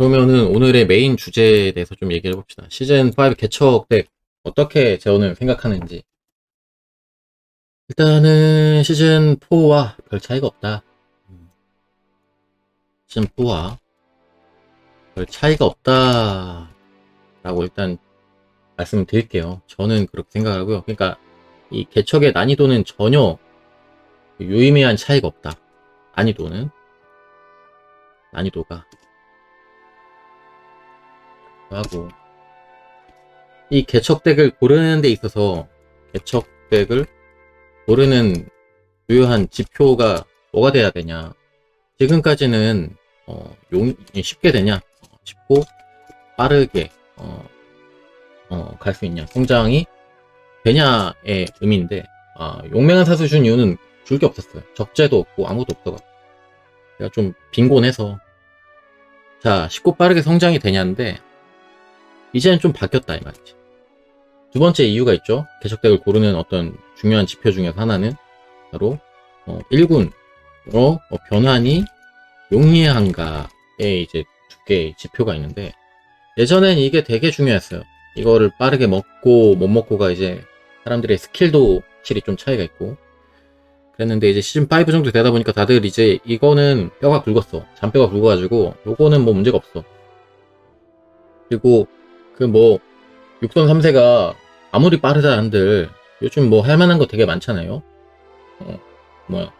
그러면은 오늘의 메인 주제에 대해서 좀 얘기해 봅시다. 시즌 5 개척 덱 어떻게 저는 생각하는지. 일단은 시즌 4와 별 차이가 없다. 시즌 4와 별 차이가 없다. 라고 일단 말씀을 드릴게요. 저는 그렇게 생각하고요. 그러니까 이 개척의 난이도는 전혀 유의미한 차이가 없다. 난이도는 난이도가 하고. 이 개척덱을 고르는 데 있어서 개척덱을 고르는 유효한 지표가 뭐가 돼야 되냐? 지금까지는 어, 용, 쉽게 되냐? 어, 쉽고 빠르게 어, 어, 갈 수 있냐? 성장이 되냐의 의미인데 아, 용맹한 사수 준 이유는 줄 게 없었어요. 적재도 없고 아무것도 없어가지고. 제가 좀 빈곤해서. 자 쉽고 빠르게 성장이 되냐인데 이제는 좀 바뀌었다 이 말이지. 두 번째 이유가 있죠. 개척덱을 고르는 어떤 중요한 지표 중에서 하나는 바로 어, 1군으로 어, 변환이 용이한가에 이제 두 개의 지표가 있는데 예전엔 이게 되게 중요했어요. 이거를 빠르게 먹고 못 먹고가 이제 사람들의 스킬도 확실히 좀 차이가 있고 그랬는데 이제 시즌 5 정도 되다 보니까 다들 이제 이거는 뼈가 굵었어. 잔뼈가 굵어가지고 요거는 뭐 문제가 없어. 그리고 그 뭐 육선 3세가 아무리 빠르다 한들 요즘 뭐 할만한 거 되게 많잖아요. 어, 뭐야.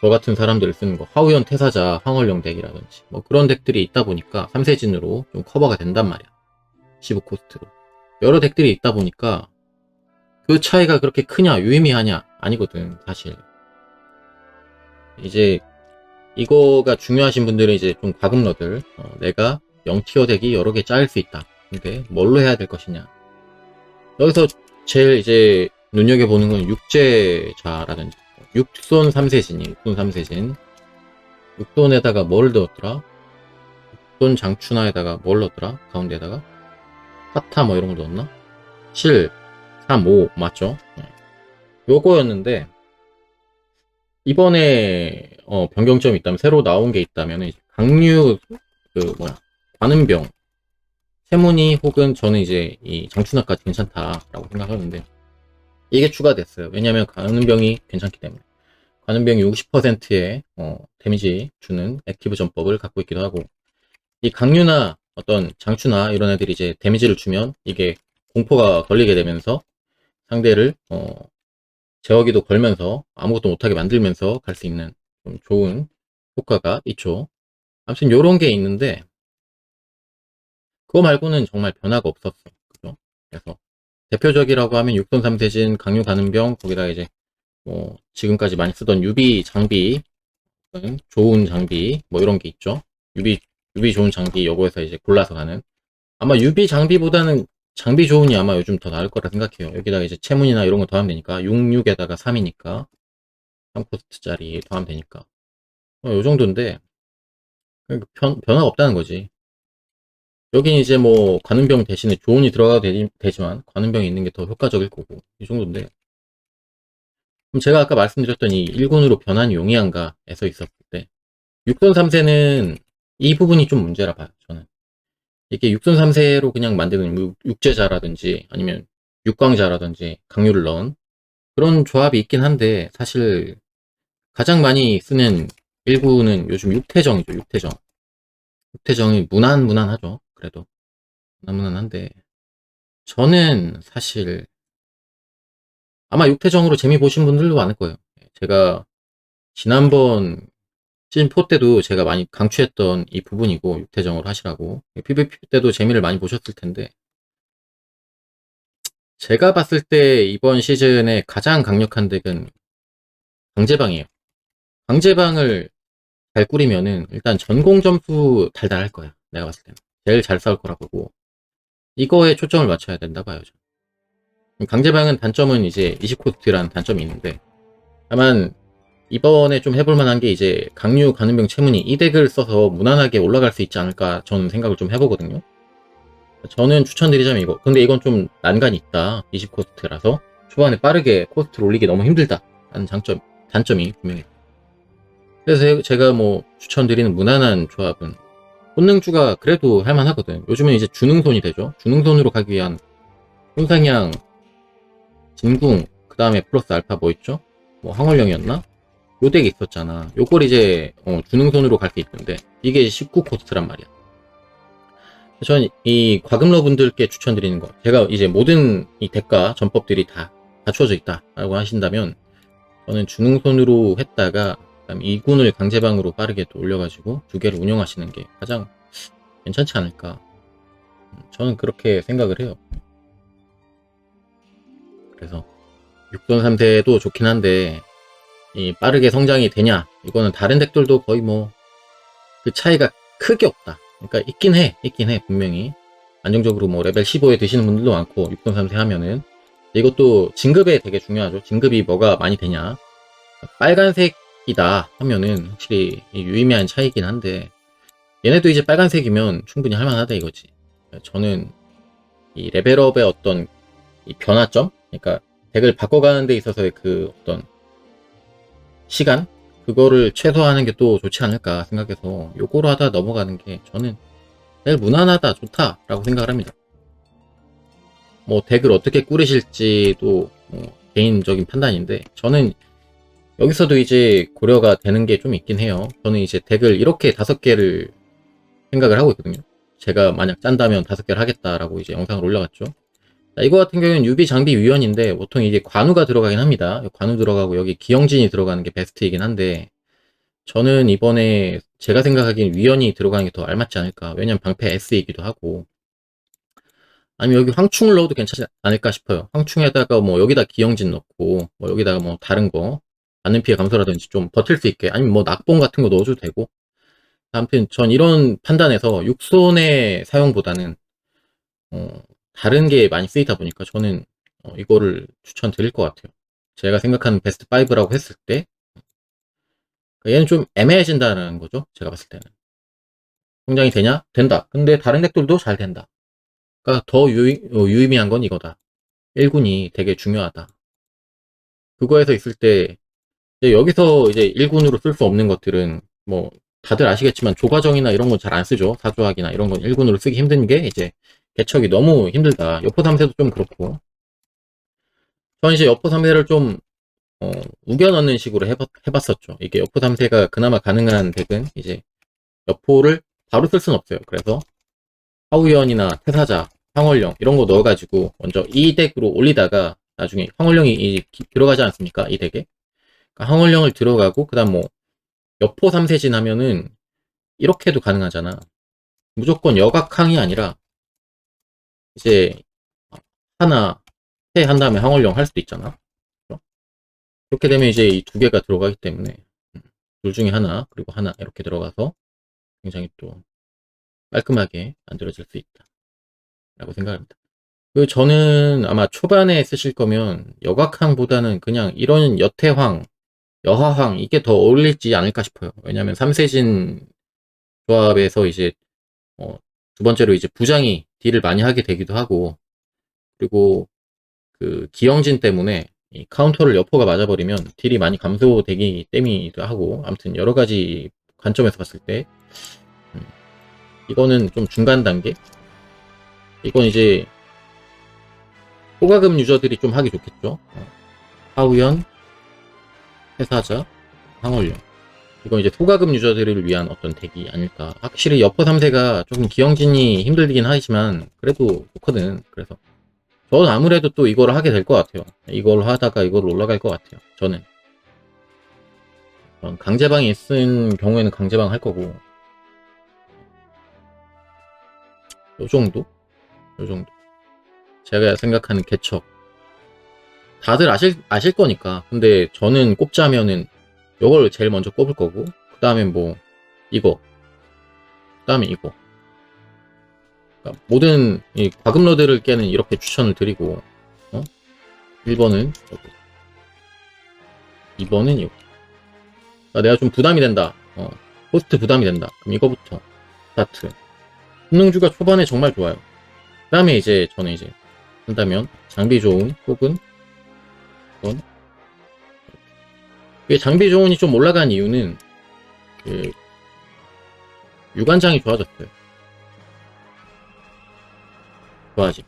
저 같은 사람들 쓰는 거 하우연 태사자 황홀령 덱이라든지 뭐 그런 덱들이 있다 보니까 3세진으로 좀 커버가 된단 말이야. 15코스트로. 여러 덱들이 있다 보니까 그 차이가 그렇게 크냐 유의미하냐 아니거든 사실. 이제 이거가 중요하신 분들은 이제 좀 과금러들 어, 내가 0티어 덱이 여러 개 짜일 수 있다. 근데 뭘로 해야 될 것이냐. 여기서 제일 이제 눈여겨보는 건 육제자라든지 육손 3세진이 육손 3세진 육손에다가 뭘 넣었더라? 육손 장춘하에다가 뭘 넣었더라? 가운데에다가 파타 뭐 이런 거 넣었나? 7, 3, 5 맞죠? 네. 요거였는데 이번에 어, 변경점이 있다면 새로 나온 게 있다면 강류 그 뭐야 관음병 세문이 혹은 저는 이제 이 장춘학까지 괜찮다라고 생각하는데 이게 추가됐어요. 왜냐하면 관음병이 괜찮기 때문에 관음병이 60%의 어, 데미지 주는 액티브 전법을 갖고 있기도 하고 이 강류나 어떤 장추나 이런 애들이 이제 데미지를 주면 이게 공포가 걸리게 되면서 상대를 어, 제어기도 걸면서 아무것도 못하게 만들면서 갈 수 있는 좀 좋은 효과가 있죠. 아무튼 요런 게 있는데 그거 말고는 정말 변화가 없었어. 그죠? 그래서 대표적이라고 하면 육선 3세진 강류 가는병 거기다 이제 뭐 지금까지 많이 쓰던 유비 장비 좋은 장비 뭐 이런 게 있죠. 유비 유비 좋은 장비 여거에서 이제 골라서 가는 아마 유비 장비보다는 장비 좋은이 아마 요즘 더 나을 거라 생각해요. 여기다가 이제 채문이나 이런 거 더하면 되니까 66에다가 3이니까 3코스트짜리 더하면 되니까 어, 요 정도인데 변, 변화가 없다는 거지. 여긴 이제 뭐 관음병 대신에 조언이 들어가도 되 지, 만 관음병이 있는 게 더 효과적일 거고 이 정도인데. 그럼 제가 아까 말씀드렸던 이 1군으로 변환이 용이한가에서 있었을 때 6선 3세는 이 부분이 좀 문제라 봐요 저는. 이게 6선 3세로 그냥 만드는 육제자라든지 아니면 육광자라든지 강류를 넣은 그런 조합이 있긴 한데 사실 가장 많이 쓰는 1구는 요즘 육태정이죠 육태정. 육태정이 무난무난하죠 그래도 무난무난한데 저는 사실 아마 육태정으로 재미 보신 분들도 많을 거예요. 제가 지난번 시즌4 때도 제가 많이 강추했던 이 부분이고 육태정으로 하시라고 PVP 때도 재미를 많이 보셨을 텐데 제가 봤을 때 이번 시즌에 가장 강력한 덱은 강제방이에요. 강제방을 잘 꾸리면은 일단 전공 점수 달달할 거야. 내가 봤을 때는. 제일 잘 싸울 거라 보고 이거에 초점을 맞춰야 된다 봐요. 저는. 강제방은 단점은 이제 20코스트라는 단점이 있는데 다만 이번에 좀 해볼 만한 게 이제 강류 가는병 채문이 이 덱을 써서 무난하게 올라갈 수 있지 않을까 저는 생각을 좀 해보거든요. 저는 추천드리자면 이거. 근데 이건 좀 난간이 있다. 20코스트라서 초반에 빠르게 코스트를 올리기 너무 힘들다. 하는 장점, 단점이 분명히. 그래서 제가 뭐 추천드리는 무난한 조합은 본능주가 그래도 할만하거든. 요즘은 이제 주능손이 되죠. 주능손으로 가기 위한 손상향, 진궁, 그 다음에 플러스 알파 뭐 있죠? 뭐 황홀령이었나? 요 덱이 있었잖아. 요걸 이제 어, 주능손으로 갈게 있는데 이게 19코스트란 말이야. 저는 이 과금러 분들께 추천드리는 거 제가 이제 모든 이 덱과 전법들이 다 갖춰져 있다 라고 하신다면 저는 주능손으로 했다가 그다음 2군을 강제방으로 빠르게 또 올려가지고 두 개를 운영하시는 게 가장 괜찮지 않을까. 음, 저는 그렇게 생각을 해요. 그래서 6선 3세도 좋긴 한데 이 빠르게 성장이 되냐 이거는 다른 덱들도 거의 뭐 그 차이가 크게 없다. 그러니까 있긴 해 있긴 해 분명히. 안정적으로 뭐 레벨 15에 드시는 분들도 많고 6선 3세 하면은. 이것도 진급에 되게 중요하죠. 진급이 뭐가 많이 되냐. 빨간색 이다 하면은 확실히 유의미한 차이긴 한데 얘네도 이제 빨간색이면 충분히 할만하다 이거지. 저는 이 레벨업의 어떤 이 변화점? 그러니까 덱을 바꿔가는 데 있어서의 그 어떤 시간? 그거를 최소화하는 게 또 좋지 않을까 생각해서 요거로 하다 넘어가는 게 저는 제일 무난하다 좋다라고 생각을 합니다. 뭐 덱을 어떻게 꾸리실지도 뭐 개인적인 판단인데 저는 여기서도 이제 고려가 되는 게 좀 있긴 해요. 저는 이제 덱을 이렇게 다섯 개를 생각을 하고 있거든요. 제가 만약 짠다면 다섯 개를 하겠다라고 이제 영상을 올라갔죠. 자, 이거 같은 경우는 유비 장비 위원인데 보통 이게 관우가 들어가긴 합니다. 관우 들어가고 여기 기영진이 들어가는 게 베스트이긴 한데 저는 이번에 제가 생각하기엔 위원이 들어가는 게 더 알맞지 않을까. 왜냐면 방패 S이기도 하고 아니면 여기 황충을 넣어도 괜찮지 않을까 싶어요. 황충에다가 뭐 여기다 기영진 넣고 뭐 여기다가 뭐 다른 거 맞는 피해 감소라든지 좀 버틸 수 있게 아니면 뭐 낙봉 같은 거 넣어줘도 되고 아무튼 전 이런 판단에서 육손의 사용보다는 어, 다른 게 많이 쓰이다 보니까 저는 어, 이거를 추천드릴 것 같아요. 제가 생각하는 베스트 5라고 했을 때 그러니까 얘는 좀 애매해진다는 거죠. 제가 봤을 때는. 성장이 되냐? 된다. 근데 다른 덱들도 잘 된다. 그러니까 더 유의, 어, 유의미한 건 이거다. 1군이 되게 중요하다. 그거에서 있을 때 이제 여기서 이제 1군으로 쓸 수 없는 것들은 뭐 다들 아시겠지만 조과정이나 이런 건 잘 안 쓰죠. 사조학이나 이런 건 1군으로 쓰기 힘든 게 이제 개척이 너무 힘들다. 여포 3세도 좀 그렇고. 저는 이제 여포 3세를 좀 어, 우겨 넣는 식으로 해봤, 해봤었죠. 이게 여포 3세가 그나마 가능한 덱은 이제 여포를 바로 쓸 수는 없어요. 그래서 하우연이나 태사자, 황홀령 이런 거 넣어가지고 먼저 이 덱으로 올리다가 나중에 황홀령이 이- 들어가지 않습니까? 이 덱에. 그러니까 황홀령을 들어가고 그다음 뭐 여포 3세진 하면은 이렇게도 가능하잖아. 무조건 여각항이 아니라 이제 하나 해한 다음에 황홀령 할 수도 있잖아. 그렇게 되면 이제 이 두 개가 들어가기 때문에 음, 둘 중에 하나 그리고 하나 이렇게 들어가서 굉장히 또 깔끔하게 만들어질 수 있다. 라고 생각합니다. 그 저는 아마 초반에 쓰실 거면 여각항보다는 그냥 이런 여태황, 여하황 이게 더 어울릴지 않을까 싶어요. 왜냐하면 삼세진 조합에서 이제 어, 두 번째로 이제 부장이 딜을 많이 하게 되기도 하고 그리고 그 기영진 때문에 이 카운터를 여포가 맞아버리면 딜이 많이 감소되기 때문이기도 하고 아무튼 여러 가지 관점에서 봤을 때 음, 이거는 좀 중간 단계 이건 이제 호가금 유저들이 좀 하기 좋겠죠 어, 하우연 회사자 황홀령 이건 이제 소가금 유저들을 위한 어떤 덱이 아닐까. 확실히 여포 3세가 조금 기영진이 힘들긴 하지만 그래도 좋거든. 그래서 저는 아무래도 또 이거를 하게 될 것 같아요. 이걸 하다가 이걸 올라갈 것 같아요. 저는. 전 강제방이 쓴 경우에는 강제방 할 거고 요 정도? 요 정도. 제가 생각하는 개척. 다들 아실 아실 거니까. 근데 저는 꼽자면은 요걸 제일 먼저 꼽을 거고 그 다음에 뭐 이거 그 다음에 이거. 그러니까 모든 이 과금러들을 깨는 이렇게 추천을 드리고 어? 1번은 여기 2번은 이거. 그러니까 내가 좀 부담이 된다. 어, 호스트 부담이 된다. 그럼 이거부터 스타트. 성능주가 초반에 정말 좋아요. 그 다음에 이제 저는 이제 한다면 장비 좋은 혹은 이건 이게 장비 조언이 좀 올라간 이유는 그 유관장이 좋아졌어요. 좋아지.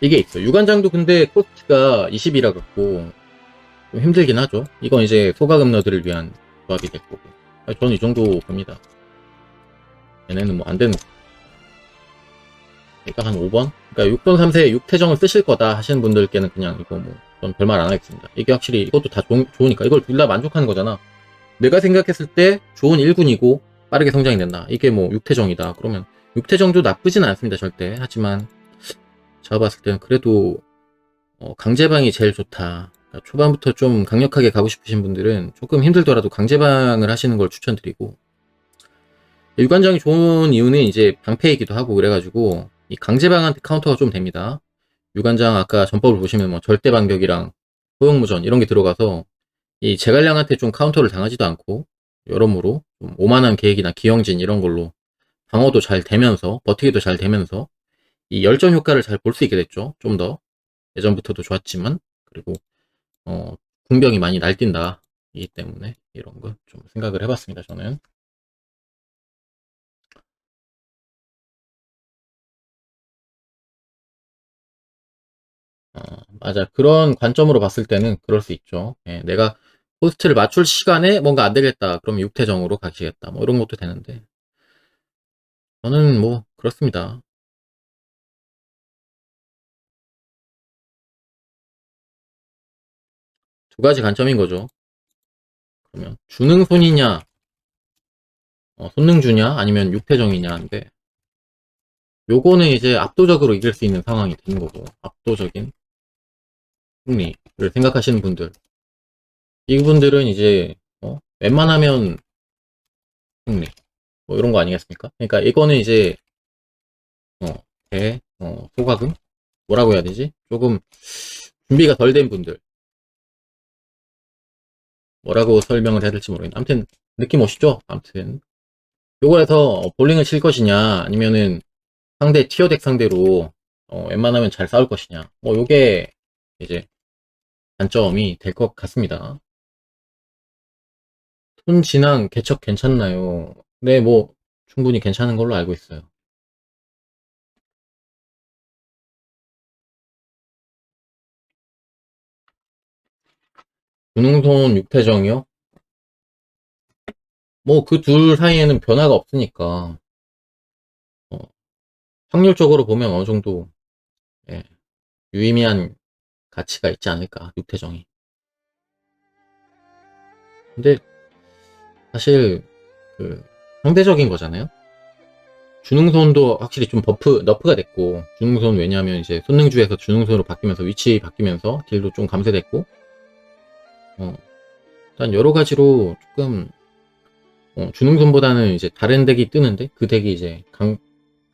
이게 있어. 유관장도 근데 코스트가 20이라 갖고 좀 힘들긴 하죠. 이건 이제 소가금너들을 위한 조합이 될 거고. 아, 저는 이 정도 봅니다. 얘네는 뭐 안 되는. 일단 한 5번? 그러니까 6번 3세에 6태정을 쓰실 거다 하시는 분들께는 그냥 이거 뭐, 전 별말 안 하겠습니다. 이게 확실히 이것도 다 좋, 좋으니까. 이걸 둘 다 만족하는 거잖아. 내가 생각했을 때 좋은 1군이고 빠르게 성장이 된다. 이게 뭐 6태정이다. 그러면 6태정도 나쁘진 않습니다. 절대. 하지만 제가 봤을 때는 그래도 어, 강제방이 제일 좋다. 그러니까 초반부터 좀 강력하게 가고 싶으신 분들은 조금 힘들더라도 강제방을 하시는 걸 추천드리고 일관장이 좋은 이유는 이제 방패이기도 하고 그래가지고 이 강제방한테 카운터가 좀 됩니다. 유관장 아까 전법을 보시면 뭐 절대 반격이랑 소용무전 이런 게 들어가서 이 제갈량한테 좀 카운터를 당하지도 않고 여러모로 좀 오만한 계획이나 기영진 이런 걸로 방어도 잘 되면서 버티기도 잘 되면서 이 열전 효과를 잘 볼 수 있게 됐죠. 좀 더 예전부터도 좋았지만 그리고 어 궁병이 많이 날뛴다 이기 때문에 이런 거 좀 생각을 해봤습니다. 저는 맞아 그런 관점으로 봤을 때는 그럴 수 있죠. 예, 내가 호스트를 맞출 시간에 뭔가 안 되겠다. 그럼 육태정으로 가시겠다. 뭐 이런 것도 되는데 저는 뭐 그렇습니다. 두 가지 관점인 거죠. 그러면 주능손이냐, 어, 손능주냐, 아니면 육태정이냐인데 요거는 이제 압도적으로 이길 수 있는 상황이 되는 거고 압도적인 승리를 생각하시는 분들 이분들은 이제 어, 웬만하면 승리 뭐 이런 거 아니겠습니까? 그러니까 이거는 이제 어, 대, 어, 소가금 뭐라고 해야 되지? 조금 준비가 덜 된 분들 뭐라고 설명을 해야 될지 모르겠는데 아무튼 느낌 오시죠? 아무튼 요거에서 볼링을 칠 것이냐 아니면은 상대 티어덱 상대로 어, 웬만하면 잘 싸울 것이냐 뭐 요게 이제 단점이 될 것 같습니다 손 진앙 개척 괜찮나요? 네 뭐 충분히 괜찮은 걸로 알고 있어요 윤웅손 육태정이요? 뭐 그 둘 사이에는 변화가 없으니까 어, 확률적으로 보면 어느 정도 예, 유의미한 가치가 있지 않을까 육태정이 근데 사실 그 상대적인 거잖아요 준웅손도 확실히 좀 버프 너프가 됐고 준웅손 왜냐하면 이제 손능주에서 준웅손으로 바뀌면서 위치 바뀌면서 딜도 좀 감쇄됐고 어, 일단 여러 가지로 조금 어, 준웅손보다는 이제 다른 덱이 뜨는데 그 덱이 이제 강,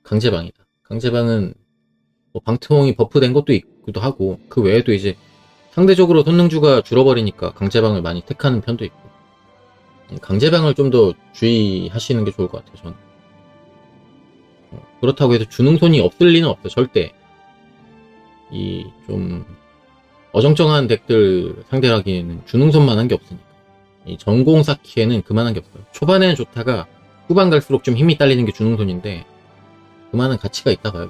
강제방이다. 강제방은 뭐 방트홍이 버프된 것도 있 기도 하고 그 외에도 이제 상대적으로 손능주가 줄어버리니까 강제방을 많이 택하는 편도 있고 강제방을 좀 더 주의하시는 게 좋을 것 같아요. 저는 어, 그렇다고 해서 준웅손이 없을 리는 없어요. 절대 이 좀 어정쩡한 덱들 상대하기에는 준웅손만 한 게 없으니까 이 전공 쌓기에는 그만한 게 없어요. 초반에는 좋다가 후반 갈수록 좀 힘이 딸리는 게 준웅손인데 그만한 가치가 있다 봐요.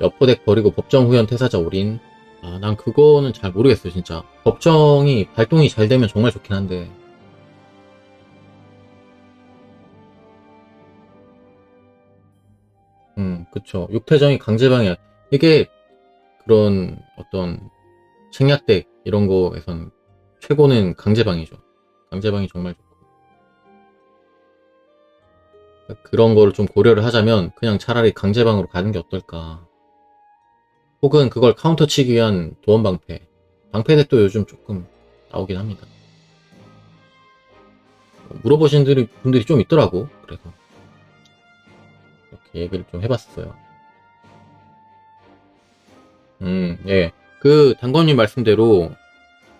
여포덱 버리고 법정 후연 태사자 올인. 아, 난 그거는 잘 모르겠어요, 진짜. 법정이 발동이 잘 되면 정말 좋긴 한데. 음, 그쵸. 육태정이 강제방이야. 이게 그런 어떤 책략덱 이런 거에선 최고는 강제방이죠. 강제방이 정말 좋고. 그런 거를 좀 고려를 하자면 그냥 차라리 강제방으로 가는 게 어떨까. 혹은 그걸 카운터 치기 위한 도원 방패. 방패덱도 요즘 조금 나오긴 합니다. 물어보신 분들이, 좀 있더라고. 그래서 이렇게 얘기를 좀 해봤어요. 음, 예. 그 단권님 말씀대로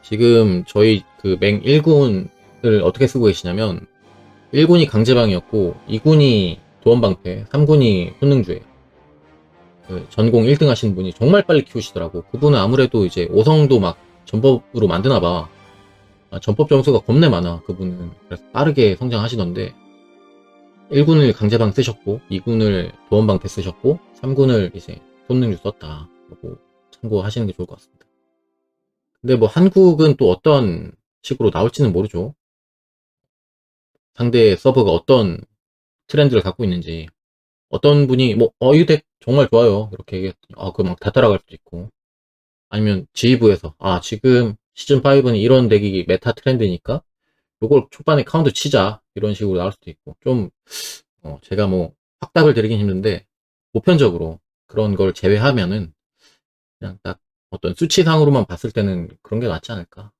지금 저희 그 맹 1군을 어떻게 쓰고 계시냐면 1군이 강제방이었고 2군이 도원방패, 3군이 손능주예요. 그 전공 1등 하신 분이 정말 빨리 키우시더라고. 그분은 아무래도 이제 5성도 막 전법으로 만드나 봐. 아, 전법 점수가 겁내 많아 그분은. 그래서 빠르게 성장하시던데. 1군을 강제방 쓰셨고 2군을 도원방패 쓰셨고 3군을 이제 손능류 썼다. 라고 참고하시는 게 좋을 것 같습니다. 근데 뭐 한국은 또 어떤 식으로 나올지는 모르죠. 상대 서버가 어떤 트렌드를 갖고 있는지 어떤 분이 뭐 어이덱 정말 좋아요. 이렇게 얘기했더니 아그 막다 따라갈 수도 있고. 아니면 지휘부에서 아 지금 시즌 5는 이런 덱이 메타 트렌드니까 요걸 초반에 카운트 치자. 이런 식으로 나올 수도 있고. 좀 어, 제가 뭐 확답을 드리긴 힘든데 보편적으로 그런 걸 제외하면은 그냥 딱 어떤 수치상으로만 봤을 때는 그런 게 낫지 않을까